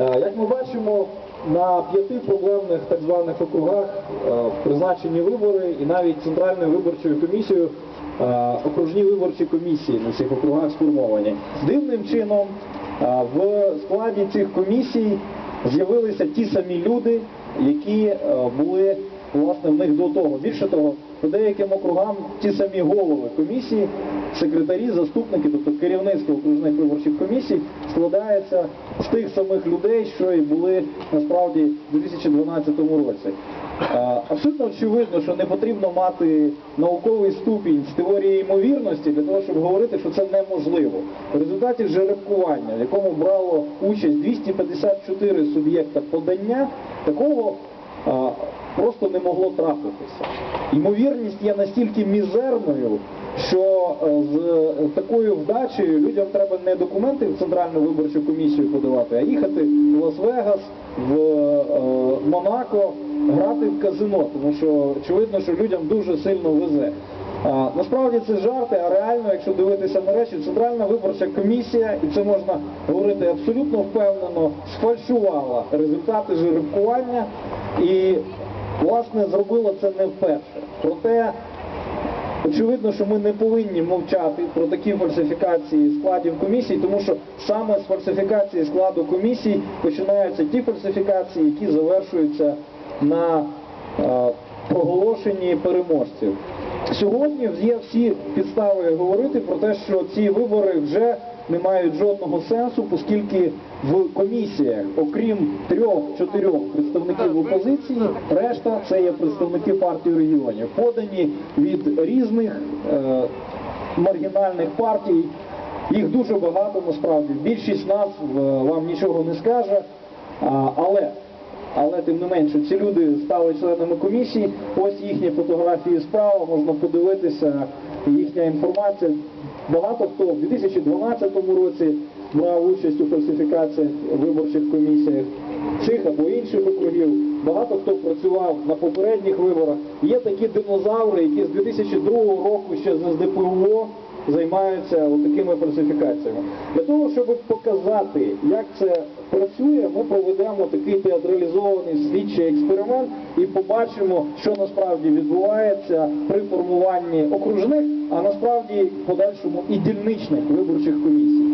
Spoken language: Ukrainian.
Е, Як ми бачимо, на п'яти проблемних так званих округах е, призначені вибори і навіть Центральною виборчою комісією е, окружні виборчі комісії на цих округах сформовані. Дивним чином в складі цих комісій з'явилися ті самі люди, які були власне в них до того. Більше того, по деяким округам ті самі голови комісії, секретарі, заступники, тобто керівництво окружних виборчих комісій, складається з тих самих людей, що і були насправді в 2012 році. Абсолютно очевидно, що не потрібно мати науковий ступінь з теорії ймовірності для того, щоб говорити, що це неможливо. В результаті жеребкування, в якому брало участь 254 суб'єкта подання, такого просто не могло трапитися. Ймовірність є настільки мізерною, що е, з такою вдачею людям треба не документи в Центральну виборчу комісію подавати, а їхати в Лас-Вегас, в е, Монако, грати в казино, тому що очевидно, що людям дуже сильно везе. Насправді це жарти, а реально, якщо дивитися на речі, Центральна виборча комісія, і це можна говорити абсолютно впевнено, сфальшувала результати жеребкування і, власне, зробила це не вперше. Проте Очевидно, що ми не повинні мовчати про такі фальсифікації складів комісій, тому що саме з фальсифікації складу комісій починаються ті фальсифікації, які завершуються на е, проголошенні переможців. Сьогодні є всі підстави говорити про те, що ці вибори вже не мають жодного сенсу, оскільки в комісіях, окрім трьох-чотирьох представників опозиції, решта це є представники партії регіонів, подані від різних е, маргінальних партій. Їх дуже багато насправді. Більшість нас е, вам нічого не скаже, але але тим не менше, ці люди стали членами комісії. Ось їхні фотографії справа, можна подивитися, їхня інформація. Багато хто в 2012 році брав участь у фальсифікаціях виборчих комісіях цих або інших округів. Багато хто працював на попередніх виборах. Є такі динозаври, які з 2002 року ще з СДПУО займаються такими фальсифікаціями. Для того, щоб показати, як це працює, ми проведемо такий театралізований слідчий експеримент і побачимо, що насправді відбувається при формуванні окружних, а насправді в подальшому і дільничних виборчих комісій.